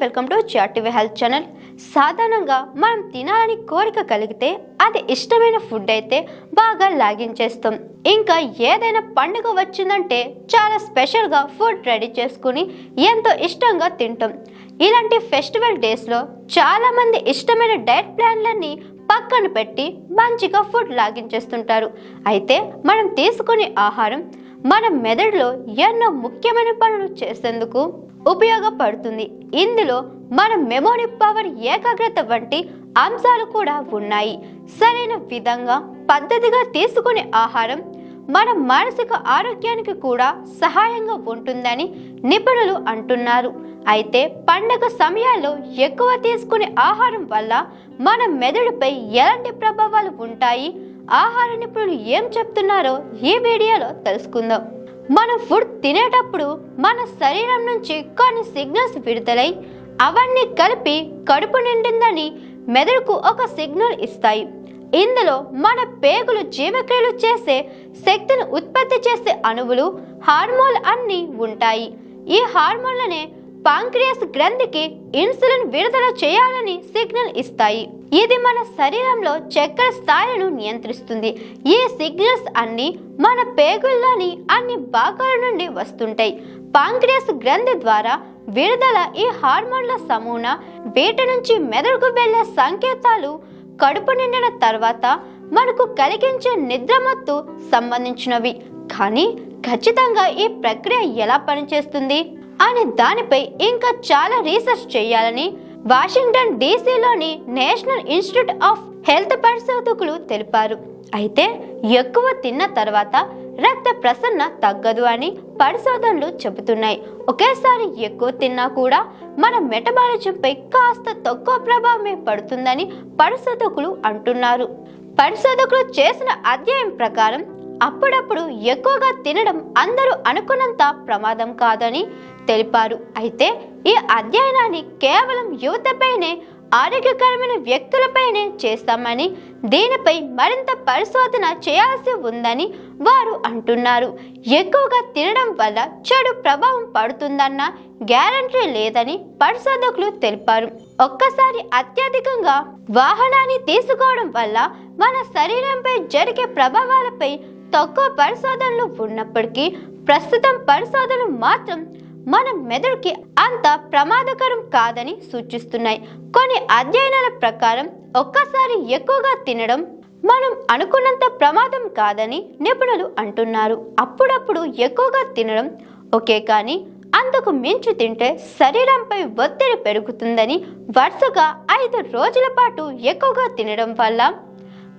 Welcome to చాటివి health channel సాధారణంగా మనం తినాలని కోరిక కలిగితే అది ఇష్టమైన ఫుడ్ అయితే బాగా లాగించేస్తాం ఇంకా ఏదైనా పండుగ వచ్చిందంటే చాలా స్పెషల్గా ఫుడ్ రెడీ చేసుకుని ఎంతో ఇష్టంగా తింటాం. ఇలాంటి ఫెస్టివల్ డేస్లో చాలామంది ఇష్టమైన డైట్ ప్లాన్లన్నీ పక్కన పెట్టి మంచిగా ఫుడ్ లాగించేస్తుంటారు అయితే మనం తీసుకునే ఆహారం మన మెదడులో ఎన్నో ముఖ్యమైన పనులు చేసేందుకు ఉపయోగపడుతుంది. ఇందులో మన మెమొరీ పవర్ ఏకాగ్రత వంటి అంశాలు కూడా ఉన్నాయి. సరైన విధంగా పద్ధతిగా తీసుకునే ఆహారం మన మానసిక ఆరోగ్యానికి కూడా సహాయంగా ఉంటుందని నిపుణులు అంటున్నారు. అయితే పండగ సమయాల్లో ఎక్కువ తీసుకునే ఆహారం వల్ల మన మెదడుపై ఎలాంటి ప్రభావాలు ఉంటాయి? ఆహార నిపుణులు ఏం చెప్తున్నారో ఈ వీడియోలో తెలుసుకుందాం. మనం ఫుడ్ తినేటప్పుడు మన శరీరం నుంచి కొన్ని సిగ్నల్స్ విడుదలై అవన్నీ కలిపి కడుపు నిండిందని మెదడుకు ఒక సిగ్నల్ ఇస్తాయి. ఇందులో మన పేగులు జీవక్రియలు చేసే శక్తిని ఉత్పత్తి చేసే అణువులు హార్మోన్ అన్నీ ఉంటాయి. ఈ హార్మోన్లనే పాంక్రియాస్ గ్రంథికి ఇన్సులిన్ విడుదల చేయాలని సిగ్నల్ ఇస్తాయి. ఇది మన శరీరంలో చక్కెర స్థాయిలను నియంత్రిస్తుంది. ఈ సిగ్నల్స్ అన్ని మన పేగుల్లోని అన్ని భాగాల నుండి వస్తుంటాయి. పాంక్రియాస్ గ్రంథి ద్వారా విడుదల ఈ హార్మోన్ల సమూన వీటి నుంచి మెదడుకు వెళ్ళే సంకేతాలు కడుపు నిండిన తర్వాత మనకు కలిగించే నిద్రమత్తు సంబంధించినవి. కానీ ఖచ్చితంగా ఈ ప్రక్రియ ఎలా పనిచేస్తుంది? అనే దానిపై ఇంకా చాలా రీసెర్చ్ చేయాలని వాషింగ్టన్ డీసీలోని నేషనల్ ఇన్స్టిట్యూట్ ఆఫ్ హెల్త్ పరిశోధకులు తెలిపారు. అయితే ఎక్కువ తిన్న తర్వాత రక్త ప్రసరణ తగ్గదు అని పరిశోధనలు చెబుతున్నాయి. ఒకేసారి ఎక్కువ తిన్నా కూడా మన మెటబాలిజంపై కాస్త తక్కువ ప్రభావమే పడుతుందని పరిశోధకులు అంటున్నారు. పరిశోధకులు చేసిన అధ్యయనం ప్రకారం అప్పుడప్పుడు ఎక్కువగా తినడం అందరూ అనుకున్నంత ప్రమాదం కాదని తెలిపారు. అయితే ఈ అధ్యయనాన్ని కేవలం యువతపైనే ఆరోగ్యకరమైన వ్యక్తులపైనే చేస్తామని దీనిపై మరింత పరిశోధన చేయాల్సి ఉందని వారు అంటున్నారు. ఎక్కువగా తినడం వల్ల చెడు ప్రభావం పడుతుందన్న గ్యారంటీ లేదని పరిశోధకులు తెలిపారు. ఒక్కసారి అత్యధికంగా వాహనాన్ని తీసుకోవడం వల్ల మన శరీరంపై జరిగే ప్రభావాలపై తక్కువ పరిశోధనలు ఉన్నప్పటికీ ప్రస్తుతం పరిశోధనలు మాత్రం మన మెదడుకి అంత ప్రమాదకరం కాదని సూచిస్తున్నాయి. కొన్ని అధ్యయనాల ప్రకారం ఒక్కసారి ఎక్కువగా తినడం మనం అనుకున్నంత ప్రమాదం కాదని నిపుణులు అంటున్నారు. అప్పుడప్పుడు ఎక్కువగా తినడం ఓకే కానీ అంతకు మించి తింటే శరీరంపై ఒత్తిడి పెరుగుతుందని వరుసగా ఐదు రోజుల పాటు ఎక్కువగా తినడం వల్ల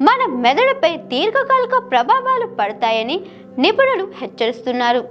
మన మెదడుపై దీర్ఘకాలిక ప్రభావాలు పడతాయని నిపుణులు హెచ్చరిస్తున్నారు.